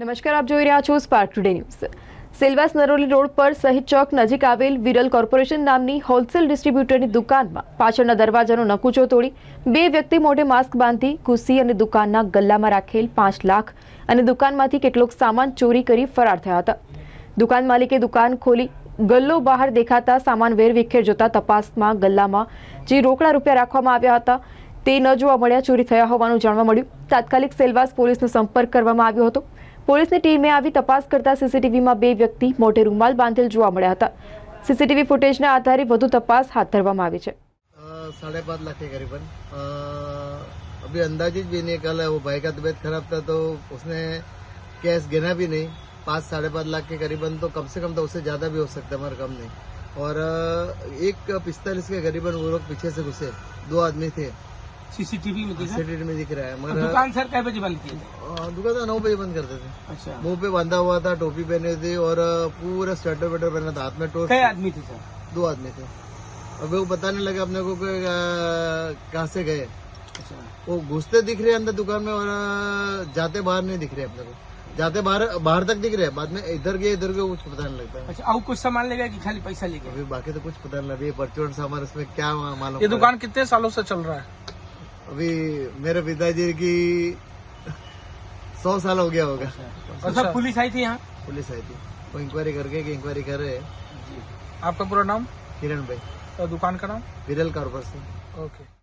નમસ્કાર આપ જોઈ રહ્યા છો Spark Today News Silvassa Naroli road પર સહિત ચોક નજીક આવેલ વિરલ કોર્પોરેશન નામની હોલસેલ ડિસ્ટ્રીબ્યુટરની દુકાનમાં પાછળના દરવાજાનો નકુચો તોડી બે વ્યક્તિ મોઢે માસ્ક બાંધી ઘૂસી અને દુકાનના ગલ્લામાં રાખેલ પાંચ લાખ અને દુકાનમાંથી કેટલોક સામાન ચોરી કરી ફરાર થયા હતા દુકાન માલિકે દુકાન ખોલી ગલ્લો બહાર દેખાતા સામાન વેરવિખેર જોતા તપાસમાં ગલ્લામાં જે રોકડા રૂપિયા રાખવામાં આવ્યા હતા તે ન જોવા મળ્યા ચોરી થયા હોવાનું જાણવા મળ્યું તાત્કાલિક સેલવાસ પોલીસનો સંપર્ક કરવામાં આવ્યો હતો पुलिस ની ટીમ એ આવી તપાસ કરતા સીસીટીવી માં બે વ્યક્તિ મોઢે રૂમાલ બાંધીલ જોવા મળ્યા હતા સીસીટીવી ફૂટેજ ના આધારે વધુ તપાસ હાથ ધરવામાં આવી છે 5.5 લાખ કે કરીબન અ ભી અંદાજ જ બેન એકલ આ વો બાઈક આદ બેદ ખરાબ થા તો ઉસને કેશ ગિના ભી નહીં 5 5.5 લાખ કે કરીબન તો કમસેકમ તો ઉસે જ્યાદા ભી હો સકતા હૈ ઓર કમ નહીં ઓર 1 45 કે કરીબન વો લોકો પીછે સે ગસે દો આદમી થે सीसीटीवी में दिख रहा है मगर दुकान सर कई बजे बंद की दुकान तो नौ बजे बंद करते थे अच्छा मुंह पे बांधा हुआ था टोपी पहने थे और पूरा स्वेटर वेटर पहना था हाथ में टोर कई आदमी थे सर दो आदमी थे अब वो बताने लगे अपने को कहा से गए अच्छा। वो घुसते दिख रहे अंदर दुकान में और जाते बाहर नहीं दिख रहे अपने को जाते बाहर बाहर तक दिख रहे हैं बाद में इधर गए इधर गए कुछ पता नहीं लगता है अच्छा और कुछ सामान ले गया कि खाली पैसा ले गए बाकी तो कुछ पता नहीं लग रही है परचून सामान उसमें क्या मालूम ये दुकान कितने सालों से चल रहा है अभी मेरे पिताजी की सौ साल हो गया होगा और सब पुलिस आई थी यहाँ पुलिस आई थी वो इंक्वायरी करके इंक्वायरी कर रहे हैं आपका पूरा नाम किरण भाई और दुकान का नाम विरल कारोबार से ओके